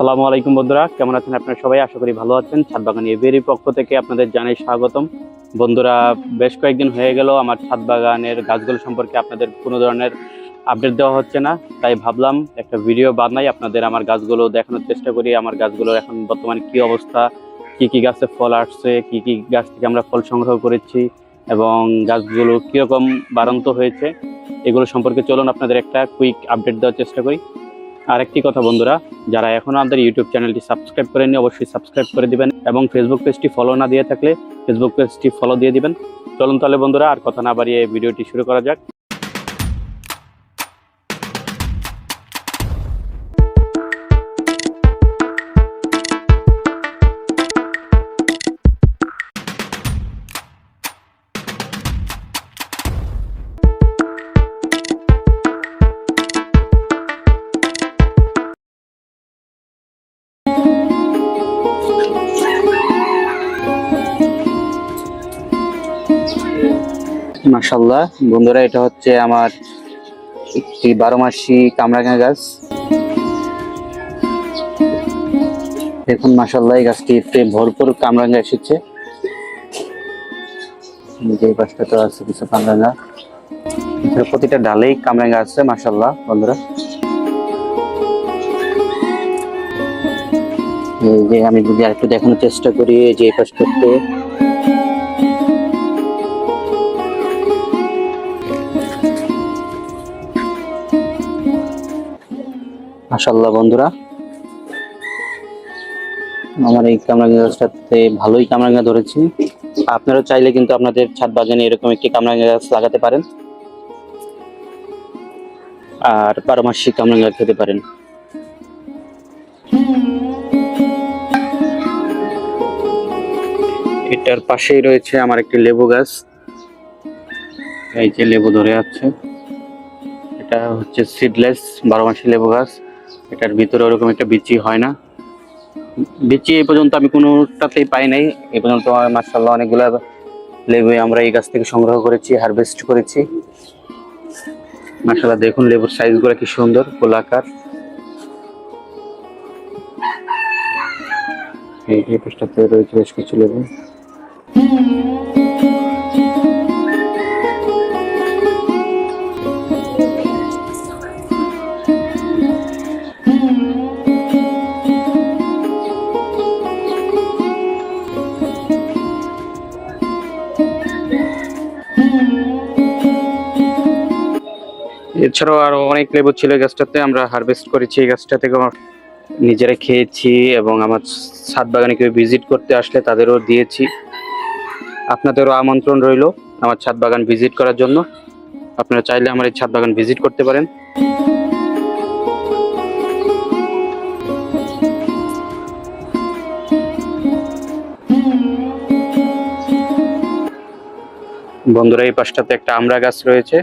আসসালামু আলাইকুম বন্ধুরা, কেমন আছেন আপনারা সবাই? আশা করি ভালো আছেন। ছাদ বাগান এভিয়ারি পক্ষ থেকে আপনাদের জানাই স্বাগতম। বন্ধুরা, বেশ কয়েকদিন হয়ে গেল আমার ছাদ বাগানের গাছগুলো সম্পর্কে আপনাদের কোনো ধরনের আপডেট দেওয়া হচ্ছে না, তাই ভাবলাম একটা ভিডিও বানাই, আপনাদের আমার গাছগুলো দেখানোর চেষ্টা করি, আমার গাছগুলোর এখন বর্তমানে কি অবস্থা, কি কি গাছে ফল আসছে, কি কি গাছ থেকে আমরা ফল সংগ্রহ করেছি, এবং গাছগুলো কীরকম বাড়ন্ত হয়েছে, এগুলো সম্পর্কে চলুন আপনাদের একটা কুইক আপডেট দেওয়ার চেষ্টা করি। আরেকটি কথা বন্ধুরা, যারা এখনও আমাদের ইউটিউব চ্যানেলটি সাবস্ক্রাইব করেননি, অবশ্যই সাবস্ক্রাইব করে দিবেন এবং ফেসবুক পেজটি ফলো না দিয়ে থাকলে ফেসবুক পেজটি ফলো দিয়ে দিবেন। চলুন তাহলে বন্ধুরা, আর কথা না বাড়িয়ে ভিডিওটি শুরু করা যাক। মাশাল্লাহ বন্ধুরা, এটা হচ্ছে আমার একটি বারো মাসি কামরাঙা গাছ। দেখুন মাশাল্লাহ এই গাছটিতে ভরপুর কামরাঙা এসেছে। যে পাশটা তো আছে কিছু কামরাঙা। প্রতিটা ডালেই কামরাঙা আছে মাশাল্লাহ বন্ধুরা। যে আমি যদি আরেকটু দেখানোর চেষ্টা করি যে এই পাশটাতে মাশাল্লাহ বন্ধুরা। আমার এই কামরাঙ্গা গাছটাতে ভালোই কামরাঙ্গা ধরেছি। আপনারা চাইলে কিন্তু আপনাদের ছাদ বাগানে এরকম একটি কামরাঙ্গা গাছ লাগাতে পারেন। আর পারমাসিক কামরাঙ্গা খেতে পারেন। এটার পাশেই রয়েছে আমার একটি লেবু গাছ। এই যে লেবু ধরে আছে। এটা হচ্ছে সিডলেস বারো মাসি লেবু গাছ। এটার ভিতরে ওরকম একটা বিচি হয় না। বিচি এই পর্যন্ত আমি কোনোটাতেই পাই নাই। এই পর্যন্ত মার্শাল্লাহ অনেকগুলো লেবু আমরা এই গাছ থেকে সংগ্রহ করেছি হারভেস্ট করেছি। মার্শাল্লাহ দেখুন লেবুর সাইজগুলো কি সুন্দর, গোলাকার। এই পাশটাতে রয়েছে বেশ কিছু লেবু। এছাড়াও আরও অনেক লেবু ছিল গাছটাতে, আমরা হারভেস্ট করেছি এই গাছটা থেকে নিজেরা খেয়েছি এবং আমার ছাদ বাগানে কেউ ভিজিট করতে আসলে তাদেরও দিয়েছি। আপনাদেরও আমন্ত্রণ রইল আমার ছাদ বাগান ভিজিট করার জন্য। আপনারা চাইলে আমার এই ছাদ বাগান ভিজিট করতে পারেন। বন্ধুরা, এই পাশটাতে একটা আমরা গাছ রয়েছে।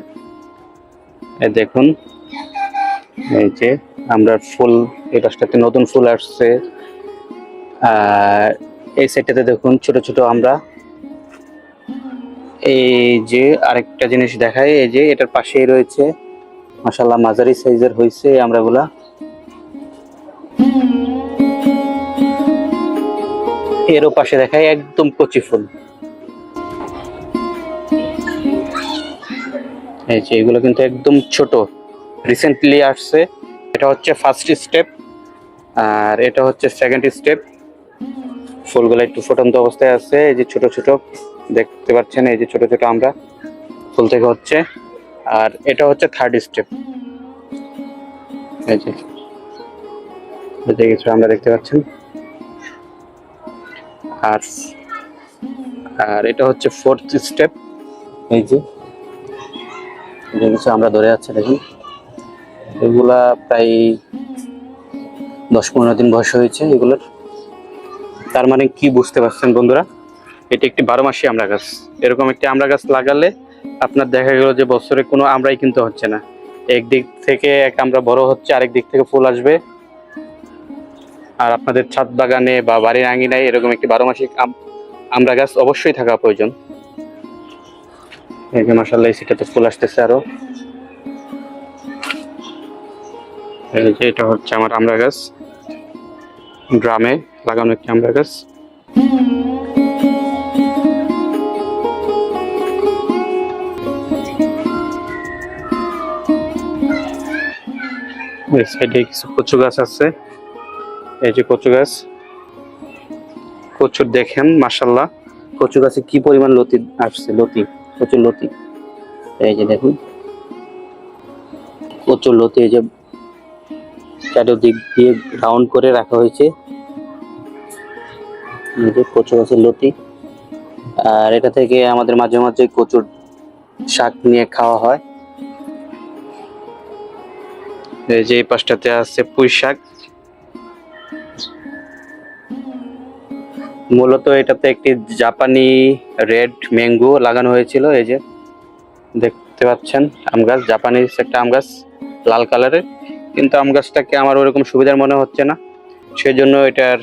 দেখুন, এই যে আমরা ফুল, এই পাশটাতে নতুন ফুল আসছে। আর এই সাইডটাতে দেখুন, ছোট ছোট আমরা এই যে আরেকটা জিনিস দেখায় এই যে এটার পাশেই রয়েছে মাসাল্লাহ মাঝারি সাইজের হয়েছে আমরাগুলা। এরও পাশে দেখায় একদম কচি ফুল। এই যে এগুলো কিন্তু একদম ছোট। রিসেন্টলি আসছে। এটা হচ্ছে ফার্স্ট স্টেপ আর এটা হচ্ছে সেকেন্ড স্টেপ ফুলগুলো একটু ফুটন্ত অবস্থায় আছে। এই যে ছোট ছোট, দেখতে পাচ্ছেন এই যে ছোট ছোট আমরা ফুল থেকে হচ্ছে। আর এটা হচ্ছে থার্ড স্টেপ এই যে কিছু আমরা দেখতে পাচ্ছেন? আর আর এটা হচ্ছে ফোর্থ স্টেপ এই যে যে কিছু আমরা ধরে যাচ্ছে দেখুন এগুলা প্রায় দশ পনেরো দিন বয়স হয়েছে এগুলোর। তার মানে কি বুঝতে পারছেন বন্ধুরা? এটি একটি বারো মাসি আমড়া গাছ এরকম একটি আমড়া গাছ লাগালে আপনার দেখা গেল যে বছরে কোনো আমরাই কিন্তু হচ্ছে না। একদিক থেকে এক আমরা বড় হচ্ছে, আরেক দিক থেকে ফুল আসবে। আর আপনাদের ছাদ বাগানে বা বাড়ির আঙিনায় এরকম একটি বারো মাসিক আম- আমড়া গাছ অবশ্যই থাকা প্রয়োজন। এই যে মাসাল্লাহ সেটাতে ফুল আসতেছে আরও। এই যে এটা হচ্ছে আমার আমড়া গাছ। ড্রামে লাগানো একটি আমরা গাছ। সাইডে কিছু কচু গাছ আছে। এই যে কচু গাছ। কচুর দেখেন মাসাল্লাহ কচু গাছে কি পরিমাণ লতি আসছে, লতি? প্রচুর লতি। এই যে দেখুন। প্রচুর লতি এই যে চারিদিক দিয়ে রাউন্ড করে রাখা হয়েছে। কচু গাছের লতি। আর এটা থেকে আমাদের মাঝে মাঝে কচুর শাক নিয়ে খাওয়া হয়। এই যে এই পাশটাতে আছে পুঁই শাক। মূলত এটাতে একটি জাপানি রেড ম্যাঙ্গো লাগানো হয়েছিল, এই যে দেখতে পাচ্ছেন আম গাছ, জাপানিজ একটা আম গাছ, লাল কালারের, কিন্তু আম গাছটাকে আমার ওরকম সুবিধার মনে হচ্ছে না। সেই জন্য এটার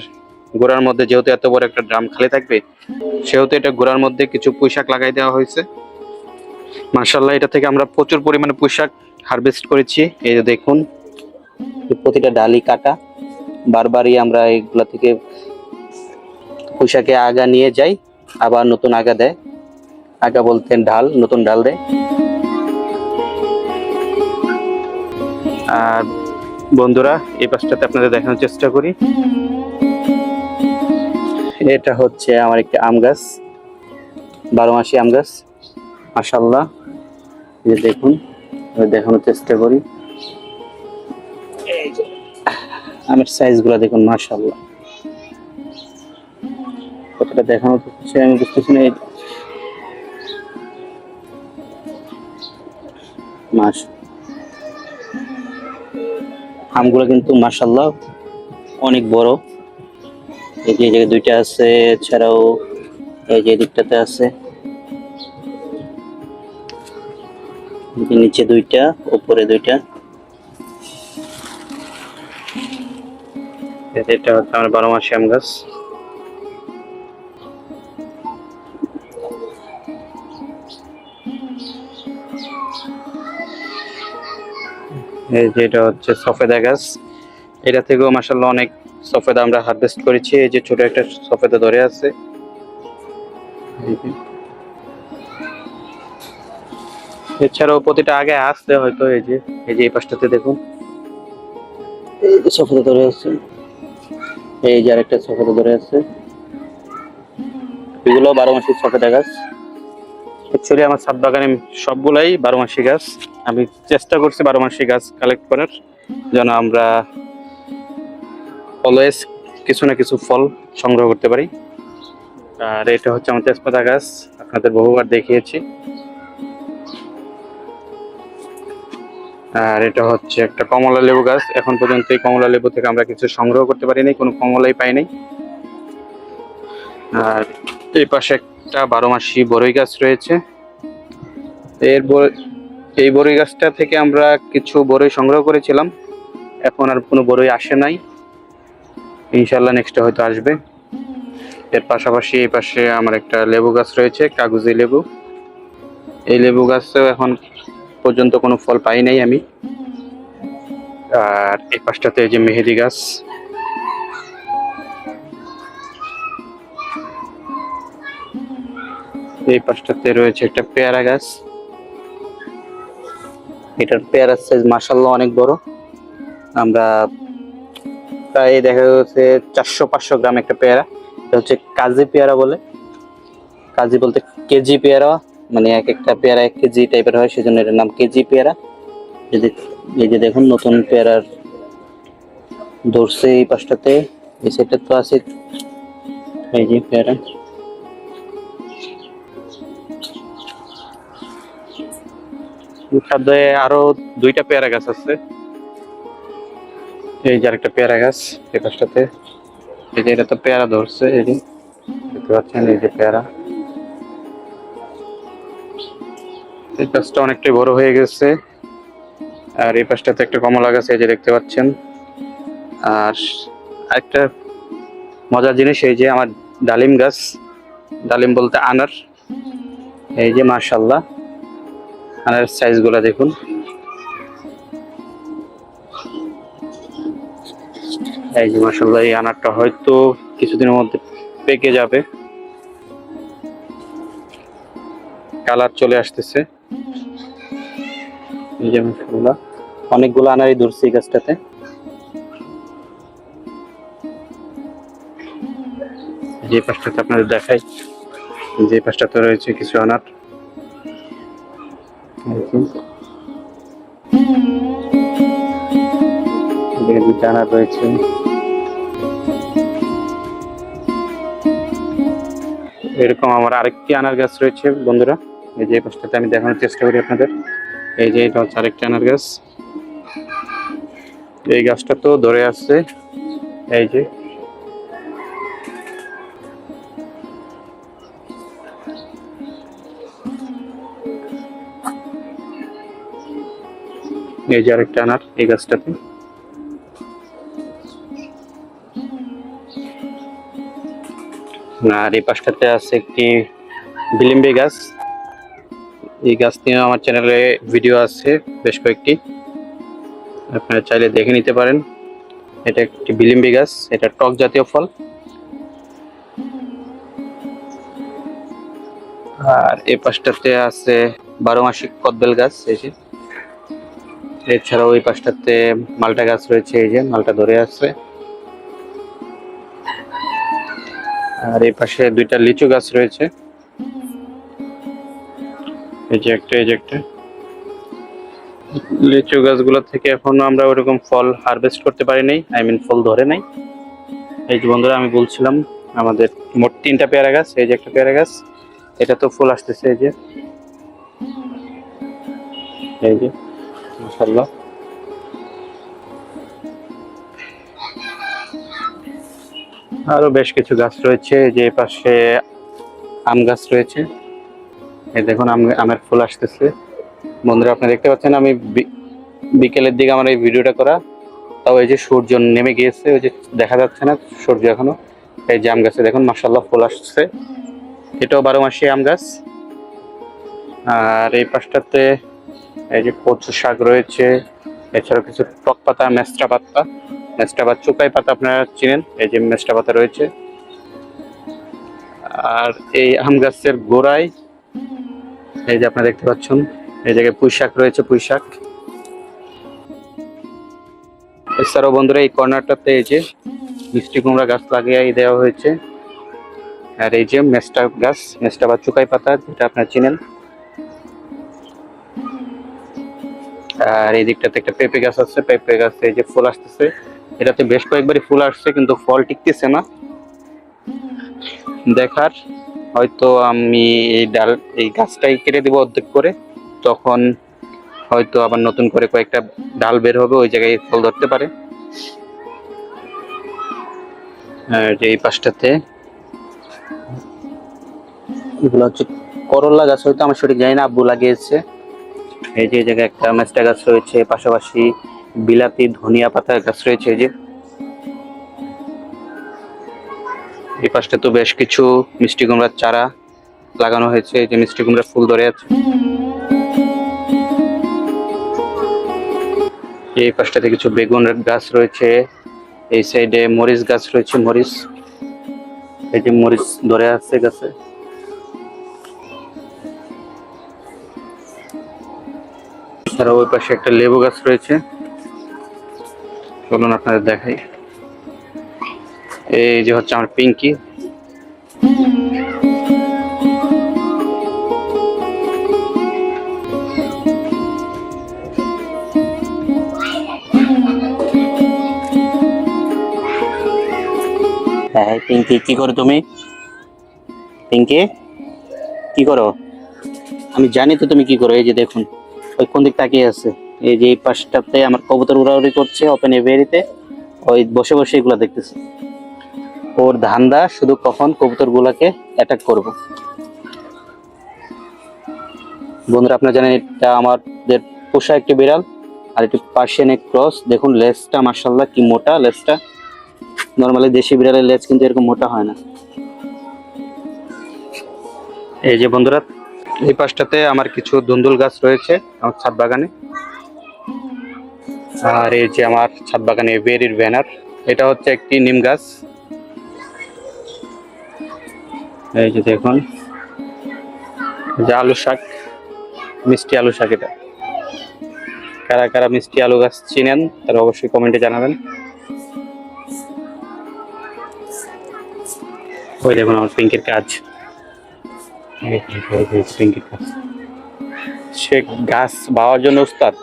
গোড়ার মধ্যে যেহেতু এত বড় একটা ড্রাম খালি থাকবে, সেহেতু এটা গোড়ার মধ্যে কিছু পুঁইশাক লাগাই দেওয়া হয়েছে। মার্শাল্লাহ এটা থেকে আমরা প্রচুর পরিমাণে পুঁইশাক হারভেস্ট করেছি। এই যে দেখুন, প্রতিটা ডালি কাটা, বারবারই আমরা এগুলা থেকে পুঁইশাকে আগা নিয়ে যাই, আবার নতুন আগা দেয়। আগা বলতেন ঢাল, নতুন ঢাল দেয়। আর বন্ধুরা, এই পাশটাতে আপনাদের দেখানোর চেষ্টা করি। এটা হচ্ছে আমার একটি আম গাছ, বারো মাসি আম গাছ। মাসাল্লাহ দেখুন দেখানোর চেষ্টা করি। আমের সাইজগুলা দেখুন মাসাল্লাহ কতটা দেখানো হচ্ছে, আমি বুঝতেছি না মাস। আমগুলো কিন্তু মাসাল্লাহ অনেক বড়। এই যে জায়গায় দুইটা আছে, এছাড়াও এই যে দিকটাতে আছে। নিচে দুইটা উপরে দুইটা। এটা হচ্ছে আমার বারো মাসি আম গাছ এই যে এটা হচ্ছে সফেদা গাছ। এটা থেকেও মাসাল্লাহ অনেক সফেদা আমরা হারভেস্ট করেছি। এই যে ছোট একটা সফেদা ধরে আছে। এছাড়াও প্রতিটা আগে আসতে হয়তো এই যে এই যে এই পাশটাতে দেখুন। এই যে সফেদা ধরে আছে। এই যে আরেকটা সফেদা ধরে আছে। এগুলো বারো মাসের সফেদা গাছ। অ্যাকচুয়ালি আমার ছাদ বাগানে সবগুলাই বারো মাসি গাছ। আমি চেষ্টা করছি বারো মাসি গাছ কালেক্ট করার, যেন আমরা অলওয়েজ কিছু না কিছু ফল সংগ্রহ করতে পারি। আর এটা হচ্ছে আমার তেজপাতা গাছ, আপনাদের বহুবার দেখিয়েছি। আর এটা হচ্ছে একটা কমলা লেবু গাছ, এখন পর্যন্ত এই কমলা লেবু থেকে আমরা কিছু সংগ্রহ করতে পারিনি কোনো কমলাই পাইনি আর এই পাশে একটা বারো মাসি বড়ই গাছ রয়েছে। এর এই বড়ই গাছটা থেকে আমরা কিছু বড়ই সংগ্রহ করেছিলাম। এখন আর কোনো বড়ই আসে নাই। ইনশাল্লাহ নেক্সটে হয়তো আসবে। এর পাশাপাশি এই পাশে আমার একটা লেবু গাছ রয়েছে, কাগজি লেবু। এই লেবু গাছেও এখন পর্যন্ত কোনো ফল পাই নাই আমি। আর এই পাশটাতে যে মেহেদি গাছ। এই পাশটাতে রয়েছে একটা পেয়ারা গাছ। এটার পেয়ারার সাইজ মাসাল্লাহ অনেক বড়। আমরা প্রায় দেখা যাচ্ছে চারশো পাঁচশো গ্রাম একটা পেয়ারা। এটা হচ্ছে কাজি পেয়ারা বলে। কাজি বলতে কেজি পেয়ারা মানে এক একটা পেয়ারা এক কেজি টাইপের হয়, সেজন্য এটার নাম কেজি পেয়ারা। এই যে এই যে দেখুন নতুন পেয়ারার ধরছে এই পাশটাতে, এই সাইডটা তো আছে। এই যে পেয়ারা। খাদ্যে আরও দুইটা পেয়ারা গাছ আছে। এই যে আরেকটা পেয়ারা গাছ, এই পাশটাতে। এই যে এটা তো পেয়ারা ধরছে, এই যে। দেখতে পাচ্ছেন এই যে পেয়ারা। এই গাছটা অনেকটাই বড় হয়ে গেছে। আর এই পাশটাতে একটা কমলা গাছ, এই যে দেখতে পাচ্ছেন। আর আরেকটা মজার জিনিস, এই যে আমার ডালিম গাছ। ডালিম বলতে আনার। এই যে মার্শাল্লাহ আনার সাইজগুলা দেখুন। এই যে মাসাল্লাহ এই আনারটা হয়তো কিছুদিনের মধ্যে পেকে যাবে। কালার চলে আসতেছে। এই যে মাসাল্লাহ অনেকগুলো আনারই ধরছে এই গাছটাতে। যে পাশটাতে আপনাদের দেখাই, যে পাশটাতে রয়েছে কিছু আনার। রয়েছে। এরকম আমার আরেকটি আনার গাছ রয়েছে, বন্ধুরা। এই যে পাশটাতে আমি দেখানোর চেষ্টা করি আপনাদের। এই যে এটা হচ্ছে আরেকটি আনার গাছ। এই গাছটা তো ধরে আসছে এই যে এই যে আরেকটা আনার, এই গাছটাতে। আর এই পাশটাতে আছে একটি বিলিম্বি গাছ। এই গাছ নিয়ে আমার চ্যানেলে ভিডিও আছে, বেশ কয়েকটি। আপনারা চাইলে দেখে নিতে পারেন। এটা একটি বিলিম্বি গাছ, এটা টক জাতীয় ফল। আর এই পাশটাতে আছে বারো মাসিক কদবেল গাছ, এই যে। এছাড়াও ওই পাশটাতে মালটা গাছ রয়েছে, এই যে মালটা ধরে আছে আর এই পাশে দুইটা লিচু গাছ রয়েছে। এই যে একটা, এই যে একটা। লিচু গাছগুলো থেকে এখনও আমরা ওরকম ফল হারভেস্ট করতে পারি নাই আই মিন ফল ধরে নাই। এই যে বন্ধুরা, আমি বলছিলাম, আমাদের মোট তিনটা পেয়ারা গাছ, এই যে একটা পেয়ারা গাছ, এটা তো ফুল আসতেছে, এই যে। এই যে। মাশাআল্লাহ আরও বেশ কিছু গাছ রয়েছে, যে পাশে আম গাছ রয়েছে। এই দেখুন, আম, আমের ফুল আসতেছে। বন্ধুরা আপনি দেখতে পাচ্ছেন আমি বিকেলের দিকে আমার এই ভিডিওটা করা। তাও এই যে সূর্য নেমে গিয়েছে, ওই যে দেখা যাচ্ছে না সূর্য এখনও। এই যে আম গাছে দেখুন মাসাল্লাহ ফুল আসছে। এটাও বারো মাসি আম গাছ। আর এই পাশটাতে এই যে কচু শাক রয়েছে, এছাড়াও কিছু টক পাতা মেস্টা পাতা। মেস্টা বা চুকাই পাতা আপনারা চিনেন, এই যে মেস্টা পাতা রয়েছে। আর এই আম গাছের গোড়ায়, এই যে আপনারা দেখতে পাচ্ছেন, এই জায়গায় পুঁই শাক রয়েছে, পুঁই শাক। এছাড়াও বন্ধুরা, এই কর্নারটাতে এই যে মিষ্টি কুমড়া গাছ লাগিয়ে দেওয়া হয়েছে। আর এই যে মেস্টা গাছ, মেস্টা বা চুকাই পাতা, যেটা আপনারা চিনেন। আর এই দিকটাতে একটা পেঁপে গাছ আছে, পেঁপে গাছে যে ফুল আসতেছে। এটাতে বেশ কয়েকবারই ফুল আসছে, কিন্তু ফল টিকতেছে না। দেখার, হয়তো আমি এই ডাল, এই গাছটাই কেটে দেবো অর্ধেক করে। তখন হয়তো আবার নতুন করে কয়েকটা ডাল বের হবে, ওই জায়গায় ফল ধরতে পারে। আর এই পাশটাতে এগুলো হচ্ছে করল্লা গাছ, হয়তো আমার সঠিক জানি না, আব্বু লাগিয়েছে। এই যে জায়গায় একটা মেস্টা গাছ রয়েছে, পাশাপাশি বিলাতি ধনিয়া পাতার গাছ রয়েছে, এই যে। এই পাশটা তো বেশ কিছু মিষ্টি কুমড়ার চারা লাগানো হয়েছে, এই যে মিষ্টি কুমড়ার ফুল ধরে আছে। এই পাশটাতে কিছু বেগুনের গাছ রয়েছে, এই সাইডে মরিচ গাছ রয়েছে, মরিচ। এই যে মরিচ ধরে আছে গাছে। এছাড়া ওই পাশে একটা লেবু গাছ রয়েছে। চলুন আপনাদের দেখাই। এই যে হচ্ছে আমার পিঙ্কি। হ্যাঁ পিঙ্কি, কি করো তুমি? পিঙ্কি, কি করো? আমি জানি তো তুমি কি করো, এই যে দেখুন। ওই কোন দিক তাকিয়ে আছে? এই যে এই পাশটাতে আমার কবুতর উড়াউড়ি করছে ওপেন এভিয়ারিতে ওই বসে বসে এগুলো দেখতেছে। ওর ধান্দা শুধু কখন কবুতর গুলাকে অ্যাটাক করব। বন্ধুরা, আপনারা জানেন এটা আমাদের পোষা একটি বিড়াল, আর একটি পার্সিয়ান এক ক্রস দেখুন, লেজটা মার্শাল্লাহ কি মোটা, লেজটা নর্মালি দেশি বিড়ালের লেজ কিন্তু এরকম মোটা হয় না। এই যে বন্ধুরা এই পাশটাতে আমার কিছু ধুন্দুল গাছ রয়েছে, আমার ছাদ বাগানে। আর এই যে আমার ছাদ বাগানে বেরির ব্যানার, এটা হচ্ছে একটি নিম গাছ। এই যে দেখুন যে আলু শাক, মিষ্টি আলু শাক এটা। কারা কারা মিষ্টি আলু গাছ চিনেন, তারা অবশ্যই কমেন্টে জানাবেন। ওই দেখুন, আমার পিঙ্কের কাজ। সে গাছ বাওয়ার জন্য উস্তাদ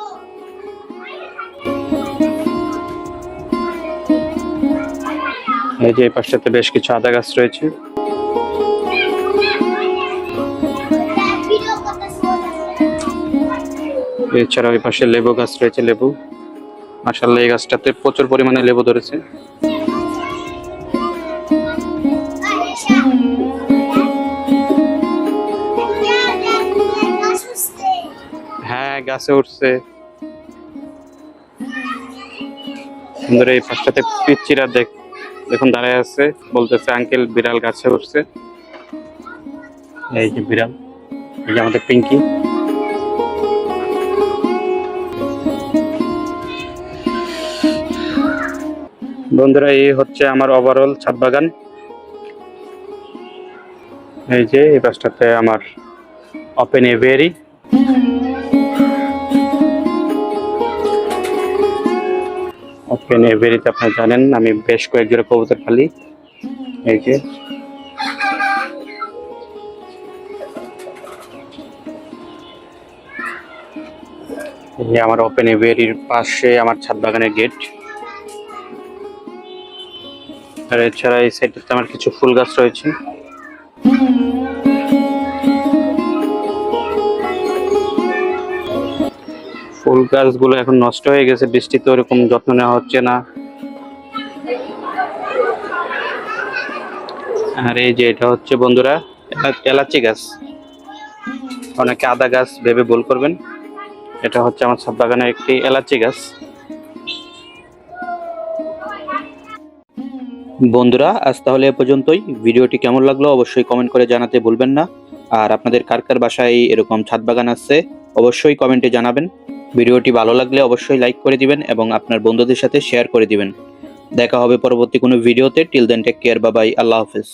এই যে এই পাশটাতে বেশ কিছু আদা গাছ রয়েছে। এছাড়া ওই পাশে লেবু গাছ রয়েছে, লেবু। মাসাল্লাহ এই গাছটাতে প্রচুর পরিমাণে লেবু ধরেছে। গাছে উঠছে। সুন্দর এই পাশটাতে পিচ্চিরা দেখ দেখুন দাঁড়ায় আছে, বলতেছে, আঙ্কেল, বিড়াল গাছে উঠছে। এই যে বিড়াল, এই যে আমাদের পিঙ্কি। বন্ধুরা, এই হচ্ছে আমার ওভারঅল ছাদ বাগান। এই যে এই পাশটাতে আমার ওপেন এভেরি ওপেন এভেরিতে আপনারা জানেন, আমি বেশ কয়েক জোড়া কবুতর যে। এই যে আমার ওপেন এভেরির পাশে আমার ছাদ বাগানের গেট আর এছাড়া এই সাইডটাতে আমার কিছু ফুল গাছ রয়েছে। ফুল গাছগুলো এখন নষ্ট হয়ে গেছে, বৃষ্টিতে ওরকম যত্ন নেওয়া হচ্ছে না। আর এই যে এটা হচ্ছে বন্ধুরা এলা- এলাচি গাছ। অনেকে আদা গাছ ভেবে ভুল করবেন। এটা হচ্ছে আমার ছাদ বাগানের একটি এলাচি গাছ। বন্ধুরা, আজ তাহলে এ পর্যন্তই। ভিডিওটি কেমন লাগল অবশ্যই কমেন্ট করে জানাতে ভুলবেন না। আর আপনাদের কার কার বাসায় এরকম ছাদ বাগান আছে, অবশ্যই কমেন্টে জানাবেন। ভিডিওটি ভালো লাগলে অবশ্যই লাইক করে দিবেন এবং আপনার বন্ধুদের সাথে শেয়ার করে দিবেন। দেখা হবে পরবর্তী কোনো ভিডিওতে। টিল দেন টেক কেয়ার বাবাই আল্লাহ হাফেজ।